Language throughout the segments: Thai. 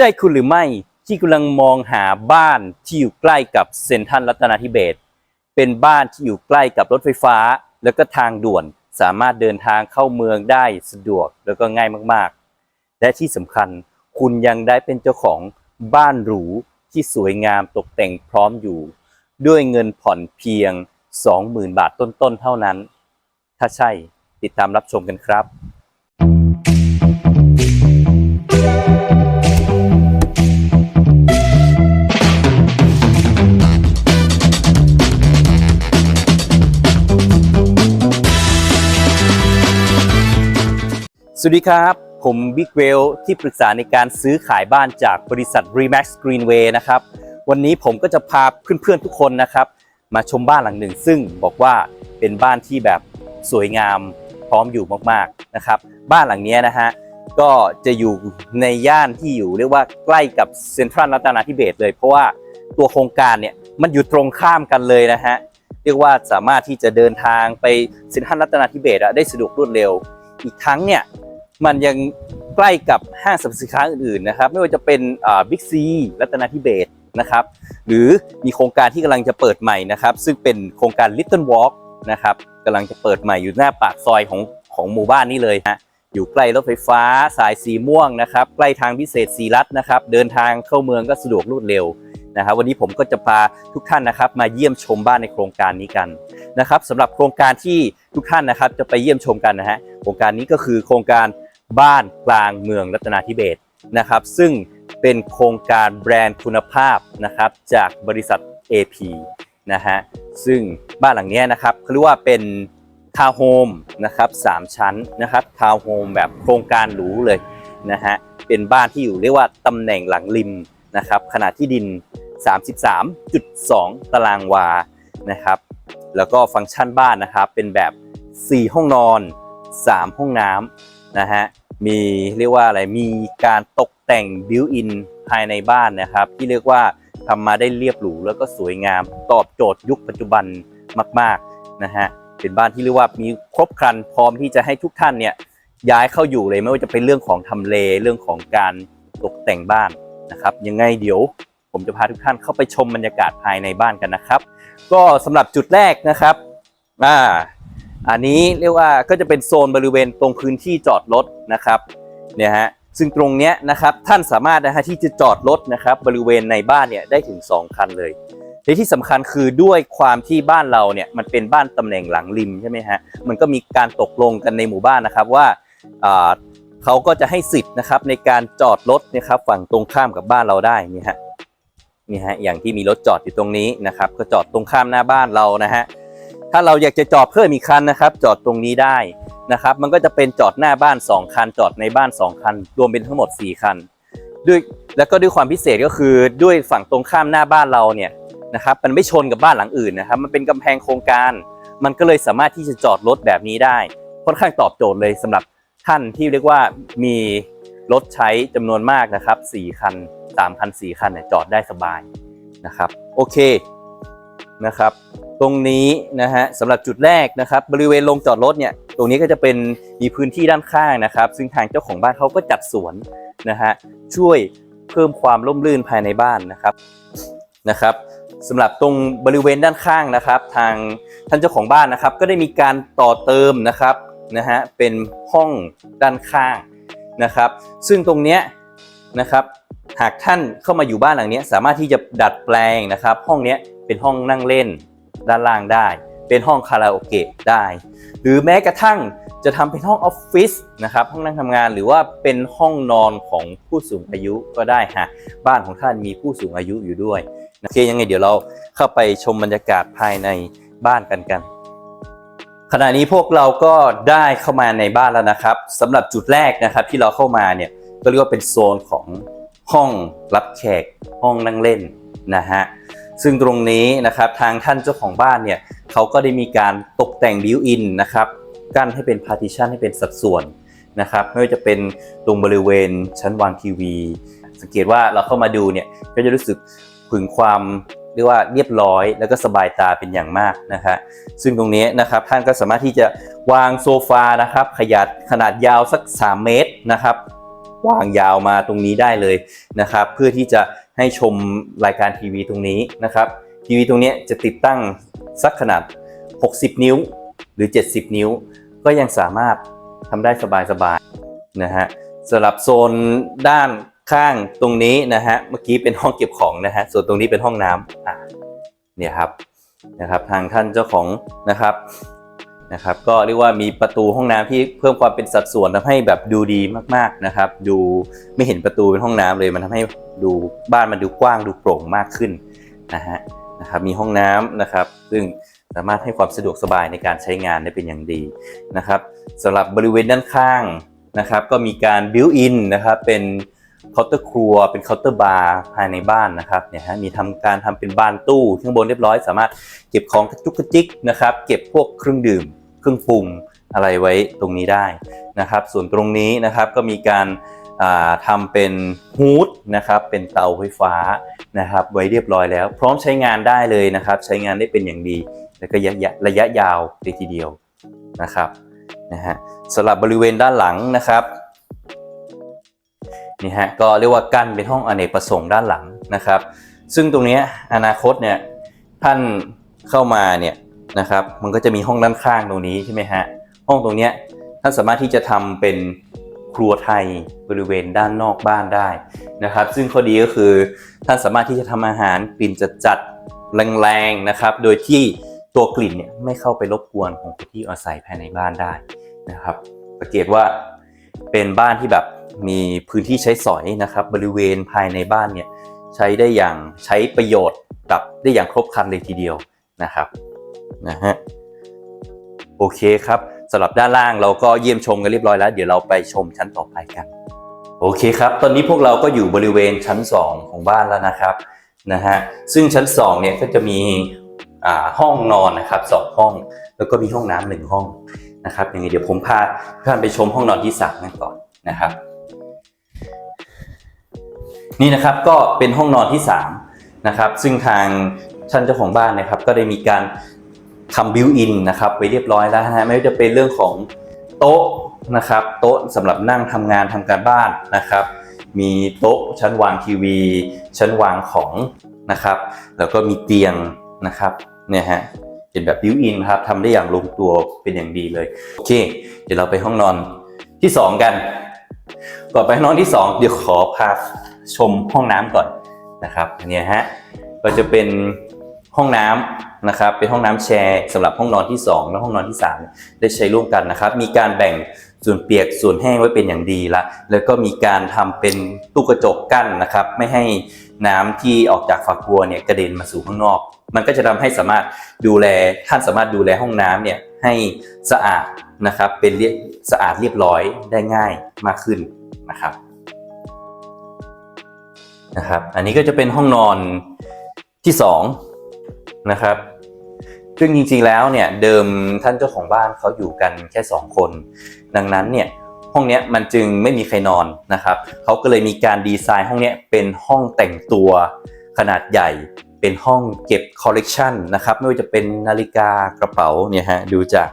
ใช่คุณหรือไม่ที่กำลังมองหาบ้านที่อยู่ใกล้กับเซ็นทรัลรัตนาธิเบศเป็นบ้านที่อยู่ใกล้กับรถไฟฟ้า แล้วก็ทางด่วนสามารถเดินทางเข้าเมืองได้สะดวกแล้วก็ง่ายมากๆ และที่สำคัญคุณยังได้เป็นเจ้าของบ้านหรูที่สวยงามตกแต่งพร้อมอยู่ ด้วยเงินผ่อนเพียง 20,000 บาทต้นๆเท่านั้น ถ้าใช่ติดตามรับชมกันครับ สวัสดีครับ ผมบิ๊กเวลที่ปรึกษาในการซื้อขายบ้านจากบริษัท Remax Greenway นะครับ วันนี้ผมก็จะพาเพื่อนๆทุกคนนะครับ มาชมบ้านหลังหนึ่ง ซึ่งบอกว่าเป็นบ้านที่แบบสวยงามพร้อมอยู่มากๆนะครับ บ้านหลังนี้นะฮะก็จะอยู่ในย่านที่อยู่เรียกว่าใกล้กับเซ็นทรัลรัตนาธิเบศเลย เพราะว่าตัวโครงการเนี่ยมันอยู่ตรงข้ามกันเลยนะฮะเรียกว่าสามารถที่จะเดินทางไปเซ็นทรัลรัตนาธิเบศได้สะดวกรวดเร็ว อีกทั้งเนี่ย มันยังใกล้กับห้างสรรพสินค้าอื่นๆนะครับ ไม่ว่าจะเป็นบิ๊กซีรัตนาธิเบศนะครับ หรือมีโครงการที่กำลังจะเปิดใหม่นะครับ ซึ่งเป็นโครงการ Little Walk นะครับกำลังจะเปิดใหม่อยู่หน้าปากซอยของของหมู่บ้านนี้เลยฮะอยู่ใกล้รถไฟฟ้าสายสีม่วงนะครับ ใกล้ทางพิเศษสีรัตนะครับ เดินทางเข้าเมืองก็สะดวกรวดเร็วนะครับ วันนี้ผมก็จะพาทุกท่านนะครับ มาเยี่ยมชมบ้านในโครงการนี้กันนะครับสำหรับโครงการที่ทุกท่านนะครับ จะไปเยี่ยมชมกันนะฮะโครงการนี้ก็คือโครงการ บ้านกลางเมืองรัตนาธิเบศนะครับ ซึ่งเป็นโครงการแบรนด์คุณภาพนะครับจากบริษัท AP นะฮะซึ่งบ้านหลังเนี้ยนะครับเขาเรียกว่าเป็นทาวน์โฮมนะครับสามชั้นนะครับทาวน์โฮมแบบโครงการหรูเลยนะฮะเป็นบ้านที่อยู่เรียกว่าตำแหน่งหลังริมนะครับขนาดที่ดิน 33.2 ตารางวานะครับแล้วก็ฟังก์ชันบ้านนะครับเป็นแบบ 4 ห้องนอน 3 ห้องน้ำนะฮะ มีเรียกว่าอะไรมีการตกแต่งบิวอินภายในบ้านนะครับ ที่เรียกว่าทำมาได้เรียบหรูแล้วก็สวยงาม ตอบโจทย์ยุคปัจจุบันมากๆนะฮะเป็นบ้านที่เรียกว่ามีครบครันพร้อมที่จะให้ทุกท่านเนี่ยย้ายเข้าอยู่เลยไม่ว่าจะเป็นเรื่องของทำเลเรื่องของการตกแต่งบ้านนะครับยังไงเดี๋ยวผมจะพาทุกท่านเข้าไปชมบรรยากาศภายในบ้านกันนะครับ ก็สำหรับจุดแรกนะครับอ่า อันนี้เรียกว่าก็จะเป็นโซนบริเวณตรงพื้นที่จอดรถนะครับเนี่ยฮะซึ่งตรงเนี้ยนะครับท่านสามารถนะฮะที่จะจอดรถนะครับบริเวณในบ้านเนี่ยได้ถึง 2 คันเลยและที่สำคัญคือด้วยความที่บ้านเราเนี่ยมันเป็นบ้านตำแหน่งหลังริมใช่ไหมฮะมันก็มีการตกลงกันในหมู่บ้านนะครับว่าอ่าเขาก็จะให้สิทธิ์นะครับในการจอดรถนะครับฝั่งตรงข้ามกับบ้านเราได้นี่ฮะนี่ฮะอย่างที่มีรถจอดอยู่ตรงนี้นะครับก็จอดตรงข้ามหน้าบ้านเรานะฮะ ถ้าเราอยากจะจอดเพิ่มอีกคันนะครับ จอดตรงนี้ได้นะครับ มันก็จะเป็นจอดหน้าบ้าน 2 คัน จอดในบ้าน 2 คัน รวมเป็นทั้งหมด 4 คัน ด้วยแล้วก็ด้วยความพิเศษก็คือด้วยฝั่งตรงข้ามหน้าบ้านเราเนี่ยนะครับ มันไม่ชนกับบ้านหลังอื่นนะครับ มันเป็นกำแพงโครงการ มันก็เลยสามารถที่จะจอดรถแบบนี้ได้ ค่อนข้างตอบโจทย์เลยสำหรับท่านที่เรียกว่ามีรถใช้จำนวนมากนะครับ4คัน3คัน4คันเนี่ยจอดได้สบายนะครับ โอเคนะครับ ตรงนี้นะฮะสำหรับจุดแรกนะครับ บริเวณลงจอดรถเนี่ย ตรงนี้ก็จะเป็นมีพื้นที่ด้านข้างนะครับ ซึ่งทางเจ้าของบ้านเขาก็จัดสวนนะฮะช่วยเพิ่มความร่มรื่นภายในบ้านนะครับนะครับสำหรับตรงบริเวณด้านข้างนะครับ ทางท่านเจ้าของบ้านนะครับ ก็ได้มีการต่อเติมนะครับนะฮะเป็นห้องด้านข้างนะครับ ซึ่งตรงเนี้ยนะครับหากท่านเข้ามาอยู่บ้านหลังนี้สามารถที่จะดัดแปลงนะครับ ห้องเนี้ยเป็นห้องนั่งเล่น ด้านล่างได้ เป็นห้องคาราโอเกะได้ หรือแม้กระทั่งจะทำเป็นห้องออฟฟิศนะครับห้องนั่งทำงานหรือว่าเป็นห้องนอนของผู้สูงอายุก็ได้ฮะบ้านของท่านมีผู้สูงอายุอยู่ด้วยโอเคยังไงเดี๋ยวเราเข้าไปชมบรรยากาศภายในบ้านกันกันขณะนี้พวกเราก็ได้เข้ามาในบ้านแล้วนะครับสำหรับจุดแรกนะครับที่เราเข้ามาเนี่ยก็เรียกว่าเป็นโซนของห้องรับแขกห้องนั่งเล่นนะฮะ ซึ่งตรงนี้นะครับทางท่านเจ้าของบ้านเนี่ยเขาก็ได้มีการตกแต่งบิวอินนะครับกั้นให้เป็นพาร์ติชันให้เป็นสัดส่วนนะครับไม่ว่าจะเป็นตรงบริเวณชั้นวางทีวี สังเกตว่าเราเข้ามาดูเนี่ยก็จะรู้สึกถึงความเรียกว่าเรียบร้อยแล้วก็สบายตาเป็นอย่างมากนะฮะซึ่งตรงนี้นะครับท่านก็สามารถที่จะวางโซฟานะครับขยัดขนาดยาวสัก 3 เมตรนะครับ วางยาวมาตรงนี้ได้เลยนะครับ เพื่อที่จะให้ชมรายการทีวีตรงนี้นะครับทีวีตรงนี้จะติดตั้งสักขนาด 60 นิ้วหรือ 70 นิ้ว ก็ยังสามารถทำได้สบายๆนะฮะสำหรับโซนด้านข้างตรงนี้นะฮะเมื่อกี้เป็นห้องเก็บของนะฮะส่วนตรงนี้เป็นห้องน้ำอ่าเนี่ยครับนะครับทางท่านเจ้าของนะครับ นะครับก็เรียกว่ามีประตูห้องน้ำที่เพิ่มความเป็นสัดส่วนทำให้แบบดูดีมากๆนะครับ ดูไม่เห็นประตูเป็นห้องน้ำเลยมันทำให้ดูบ้านมันดูกว้างดูโปร่งมากขึ้นนะฮะนะครับมีห้องน้ำนะครับ ซึ่งสามารถให้ความสะดวกสบายในการใช้งานได้เป็นอย่างดีนะครับสำหรับบริเวณด้านข้างนะครับ ก็มีการบิวอินนะครับเป็นเคาน์เตอร์ครัวเป็นเคาน์เตอร์บาร์ภายในบ้านนะครับเนี่ยฮะมีทำการทำเป็นบานตู้ข้างบนเรียบร้อย สามารถเก็บของกระจุกกระจิกนะครับ เก็บพวกเครื่องดื่ม เครื่องปรุงอะไรไว้ตรงนี้ได้นะครับ ส่วนตรงนี้นะครับก็มีการาทำเป็นฮูดนะครับเป็นเตาไฟฟ้านะครับไว้เรียบร้อยแล้ว พร้อมใช้งานได้เลยนะครับ ใช้งานได้เป็นอย่างดี และก็ระยะระยะยาวเลยทีเดียวนะครับนะฮะสำหรับบริเวณด้านหลังนะครับนี่ฮะก็เรียกว่ากั้นเป็นห้องอเนกประสงค์ด้านหลังนะครับ ซึ่งตรงนี้อนาคตเนี่ยท่านเข้ามาเนี่ย นะครับ มันก็จะมีห้องด้านข้างตรงนี้ใช่ไหมฮะ ห้องตรงเนี้ยท่านสามารถที่จะทำเป็นครัวไทยบริเวณด้านนอกบ้านได้นะครับ ซึ่งข้อดีก็คือท่านสามารถที่จะทำอาหารกลิ่นจัดจัดๆแรงๆนะครับ โดยที่ตัวกลิ่นเนี่ยไม่เข้าไปรบกวนของผู้ที่อาศัยภายในบ้านได้นะครับ สังเกตว่าเป็นบ้านที่แบบมีพื้นที่ใช้สอยนะครับ บริเวณภายในบ้านเนี่ยใช้ได้อย่างใช้ประโยชน์กับได้อย่างครบครันเลยทีเดียวนะครับ นะฮะโอเคครับสำหรับด้านล่างเราก็เยี่ยมชมกันเรียบร้อยแล้ว เดี๋ยวเราไปชมชั้นต่อไปกันโอเคครับ ตอนนี้พวกเราก็อยู่บริเวณชั้น 2 ของบ้านแล้วนะครับนะฮะซึ่งชั้น2เนี่ยก็จะมีห้องนอนนะครับสองห้อง แล้วก็มีห้องน้ำหนึ่งห้องนะครับยังไงเดี๋ยวผมพาท่านไปชมห้องนอนที่สามกันก่อนนะครับ นี่นะครับก็เป็นห้องนอนที่3นะครับซึ่งทางท่านเจ้าของบ้านนะครับ ก็ได้มีการ ทำบิวอินนะครับไว้เรียบร้อยแล้วนะฮะไม่ว่าจะเป็นเรื่องของโต๊ะนะครับ โต๊ะสำหรับนั่งทำงานทำการบ้านนะครับ มีโต๊ะชั้นวางทีวี ชั้นวางของนะครับ แล้วก็มีเตียงนะครับเนี่ยฮะเป็นแบบบิวอินครับทำได้อย่างลงตัวเป็นอย่างดีเลยโอเค เดี๋ยวเราไปห้องนอนที่สองกัน ก่อนไปห้องนอนที่สองเดี๋ยวขอพาชมห้องน้ำก่อนนะครับอันเนี้ยฮะก็จะเป็นห้องน้ำ นะครับเป็นห้องน้ำแชร์สำหรับห้องนอนที่ 2 และห้องนอนที่ 3 ได้ใช้ร่วมกันนะครับ มีการแบ่งส่วนเปียกส่วนแห้งไว้เป็นอย่างดีละแล้วก็มีการทำเป็นตู้กระจกกั้นนะครับ ไม่ให้น้ำที่ออกจากฝักบัวเนี่ยกระเด็นมาสู่ข้างนอก มันก็จะทำให้สามารถดูแลท่านสามารถดูแลห้องน้ำเนี่ยให้สะอาดนะครับเป็นเรียบสะอาดเรียบร้อยได้ง่ายมากขึ้นนะครับนะครับ อันนี้ก็จะเป็นห้องนอนที่สอง นะครับ ซึ่งจริงๆแล้วเนี่ยเดิมท่านเจ้าของบ้านเขาอยู่กันแค่สองคน ดังนั้นเนี่ยห้องนี้มันจึงไม่มีใครนอนนะครับเขาก็เลยมีการดีไซน์ห้องนี้เป็นห้องแต่งตัวขนาดใหญ่เป็นห้องเก็บคอลเลกชันนะครับไม่ว่าจะเป็นนาฬิกากระเป๋าเนี่ยฮะดูจาก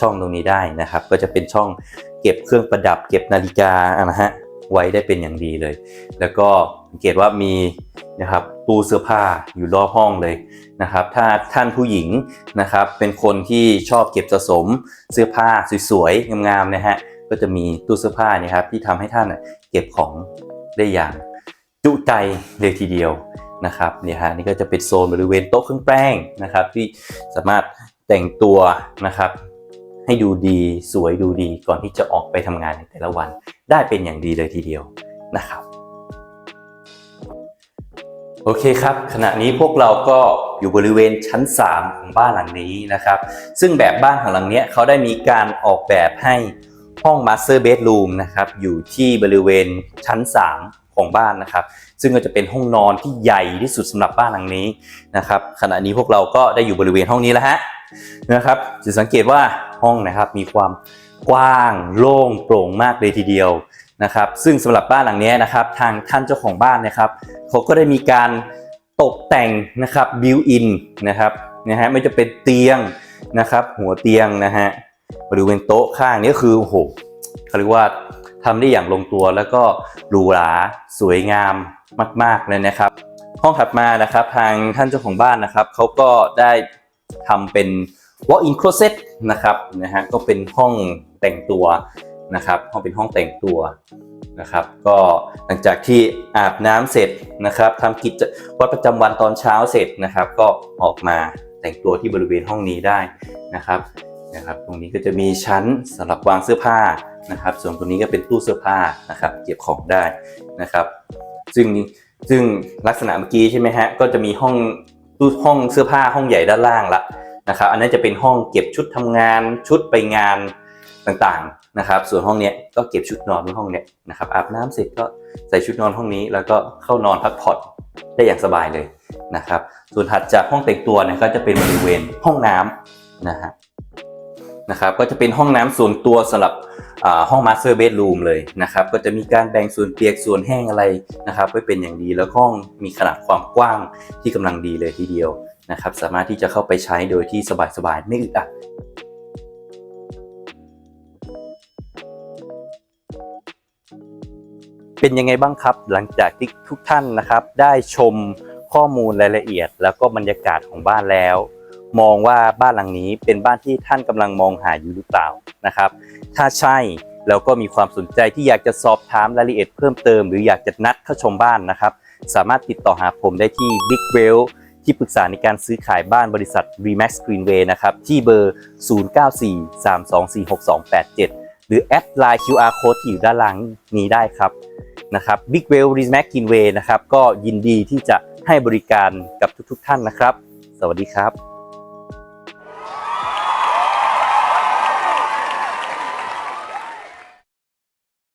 ช่องตรงนี้ได้นะครับ ก็จะเป็นช่องเก็บเครื่องประดับ เก็บนาฬิกานะฮะ ไว้ได้เป็นอย่างดีเลย แล้วก็สังเกตว่ามีนะครับตู้เสื้อผ้าอยู่รอบห้องเลยนะครับ ถ้าท่านผู้หญิงนะครับ เป็นคนที่ชอบเก็บสะสมเสื้อผ้าสวยๆงามๆนะฮะก็จะมีตู้เสื้อผ้านี่ครับที่ทำให้ท่านเก็บของได้อย่างจุใจเลยทีเดียวนะครับเนี่ยฮะนี่ก็จะเป็นโซนบริเวณโต๊ะเครื่องแป้งนะครับ ที่สามารถแต่งตัวนะครับ ให้ดูดีสวยดูดีก่อนที่จะออกไปทำงานในแต่ละวัน ได้เป็นอย่างดีเลยทีเดียวนะครับ โอเคครับ ขณะนี้พวกเราก็อยู่บริเวณชั้น 3 ของบ้านหลังนี้นะครับ ซึ่งแบบบ้านของหลังเนี้ยเขาได้มีการออกแบบให้ห้อง Master Bedroom นะครับอยู่ที่บริเวณชั้น 3ของบ้านนะครับซึ่งก็จะเป็นห้องนอนที่ใหญ่ที่สุดสำหรับบ้านหลังนี้นะครับขณะนี้พวกเราก็ได้อยู่บริเวณห้องนี้แล้วฮะนะครับจะสังเกตว่า ห้องนะครับ มีความกว้างโล่งโปร่งมากเลยทีเดียวนะครับ ซึ่งสำหรับบ้านหลังนี้นะครับ ทางท่านเจ้าของบ้านนะครับเขาก็ได้มีการตกแต่งนะครับบิวอินนะครับนะฮะไม่จะเป็นเตียงนะครับ หัวเตียงนะฮะบริเวณโต๊ะข้างนี้คือโอ้โหเขาเรียกว่าทำได้อย่างลงตัวแล้วก็หรูหราสวยงามมาก ๆเลยนะครับ ห้องถัดมานะครับทางท่านเจ้าของบ้านนะครับเขาก็ได้ ทำเป็น walk-in closet นะครับนะฮะก็เป็นห้องแต่งตัวนะครับห้องเป็นห้องแต่งตัวนะครับ ก็หลังจากที่อาบน้ำเสร็จนะครับทำกิจวัตรประจำวันตอนเช้าเสร็จนะครับ ก็ออกมาแต่งตัวที่บริเวณห้องนี้ได้นะครับนะครับ ตรงนี้ก็จะมีชั้นสำหรับวางเสื้อผ้านะครับ ส่วนตรงนี้ก็เป็นตู้เสื้อผ้านะครับ เก็บของได้นะครับ ซึ่งซึ่งลักษณะเมื่อกี้ใช่ไหมฮะก็จะมีห้อง ตู้ห้องเสื้อผ้าห้องใหญ่ด้านล่างละนะครับอันนั้นจะเป็นห้องเก็บชุดทำงานชุดไปงานต่างๆนะครับ ส่วนห้องเนี้ยก็เก็บชุดนอนในห้องเนี้ยนะครับอาบน้ำเสร็จก็ใส่ชุดนอนห้องนี้ แล้วก็เข้านอนพักผ่อนได้อย่างสบายเลยนะครับ ส่วนถัดจากห้องแต่งตัวเนี่ยก็จะเป็นบริเวณห้องน้ำนะฮะ นะครับก็จะเป็นห้องน้ำส่วนตัวสำหรับห้องมาสเตอร์เบดรูมเลยนะครับก็จะมีการแบ่งส่วนเปียกส่วนแห้งอะไรนะครับไว้เป็นอย่างดีแล้วห้องมีขนาดความกว้างที่กำลังดีเลยทีเดียวนะครับสามารถที่จะเข้าไปใช้โดยที่สบายๆไม่อึดอัดเป็นยังไงบ้างครับ หลังจากที่ทุกท่านนะครับได้ชมข้อมูลรายละเอียด แล้วก็บรรยากาศของบ้านแล้ว มองว่าบ้านหลังนี้เป็นบ้านที่ท่านกำลังมองหาอยู่หรือเปล่านะครับ ถ้าใช่แล้วก็มีความสนใจที่อยากจะสอบถามรายละเอียดเพิ่มเติม หรืออยากจะนัดเข้าชมบ้านนะครับ สามารถติดต่อหาผมได้ที่ Big w e l l ที่ปรึกษาในการซื้อขายบ้านบริษัท Remax Greenway นะครับ ที่เบอร์ 0943246287 หรือแอดไลน์ QR Code ที่อยู่ด้านล่างนี้ได้ครับนะครับ Big w e l l Remax Greenway นะครับ ก็ยินดีที่จะให้บริการกับทุกๆ ท่านนะครับ สวัสดีครับ